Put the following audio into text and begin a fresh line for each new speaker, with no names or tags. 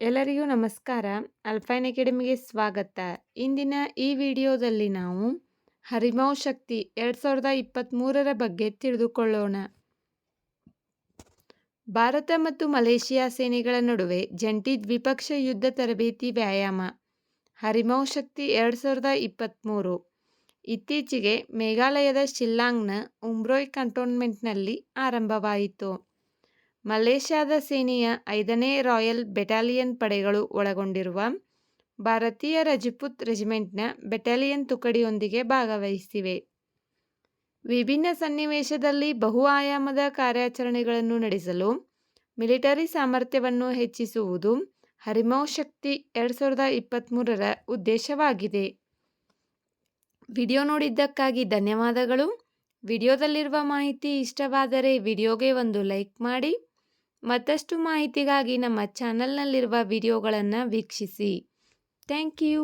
ಎಲ್ಲರಿಗೂ ನಮಸ್ಕಾರ. ಅಲ್ಫೈನ್ ಅಕಾಡೆಮಿಗೆ ಸ್ವಾಗತ. ಇಂದಿನ ಈ ವಿಡಿಯೋದಲ್ಲಿ ನಾವು ಹರಿಮೌ ಶಕ್ತಿ ಎರಡು ಸಾವಿರದ ಇಪ್ಪತ್ತ್ಮೂರರ ಬಗ್ಗೆ ತಿಳಿದುಕೊಳ್ಳೋಣ. ಭಾರತ ಮತ್ತು ಮಲೇಷಿಯಾ ಸೇನೆಗಳ ನಡುವೆ ಜಂಟಿ ದ್ವಿಪಕ್ಷ ಯುದ್ಧ ತರಬೇತಿ ವ್ಯಾಯಾಮ. ಹರಿಮೌ ಶಕ್ತಿ ಎರಡು ಸಾವಿರದ ಇಪ್ಪತ್ತ್ಮೂರು ಇತ್ತೀಚೆಗೆ ಮೇಘಾಲಯದ ಶಿಲ್ಲಾಂಗ್ನ ಉಮ್ರೋಯ್ ಕಂಟೋನ್ಮೆಂಟ್ನಲ್ಲಿ ಆರಂಭವಾಯಿತು. ಮಲೇಷ್ಯಾದ ಸೇನೆಯ ಐದನೇ ರಾಯಲ್ ಬೆಟಾಲಿಯನ್ ಪಡೆಗಳು ಒಳಗೊಂಡಿರುವ ಭಾರತೀಯ ರಜಪೂತ್ ರೆಜಿಮೆಂಟ್ನ ಬೆಟಾಲಿಯನ್ ತುಕಡಿಯೊಂದಿಗೆ ಭಾಗವಹಿಸಿವೆ. ವಿಭಿನ್ನ ಸನ್ನಿವೇಶದಲ್ಲಿ ಬಹು ಆಯಾಮದ ಕಾರ್ಯಾಚರಣೆಗಳನ್ನು ನಡೆಸಲು ಮಿಲಿಟರಿ ಸಾಮರ್ಥ್ಯವನ್ನು ಹೆಚ್ಚಿಸುವುದು ಹರಿಮೌ ಶಕ್ತಿ ಎರಡು ಸಾವಿರದ ಇಪ್ಪತ್ತ್ಮೂರರ ಉದ್ದೇಶವಾಗಿದೆ. ವಿಡಿಯೋ ನೋಡಿದ್ದಕ್ಕಾಗಿ ಧನ್ಯವಾದಗಳು. ವಿಡಿಯೋದಲ್ಲಿರುವ ಮಾಹಿತಿ ಇಷ್ಟವಾದರೆ ವಿಡಿಯೋಗೆ ಒಂದು ಲೈಕ್ ಮಾಡಿ. ಮತ್ತಷ್ಟು ಮಾಹಿತಿಗಾಗಿ ನಮ್ಮ ಚಾನಲ್ನಲ್ಲಿರುವ ವಿಡಿಯೋಗಳನ್ನು ವೀಕ್ಷಿಸಿ. Thank you.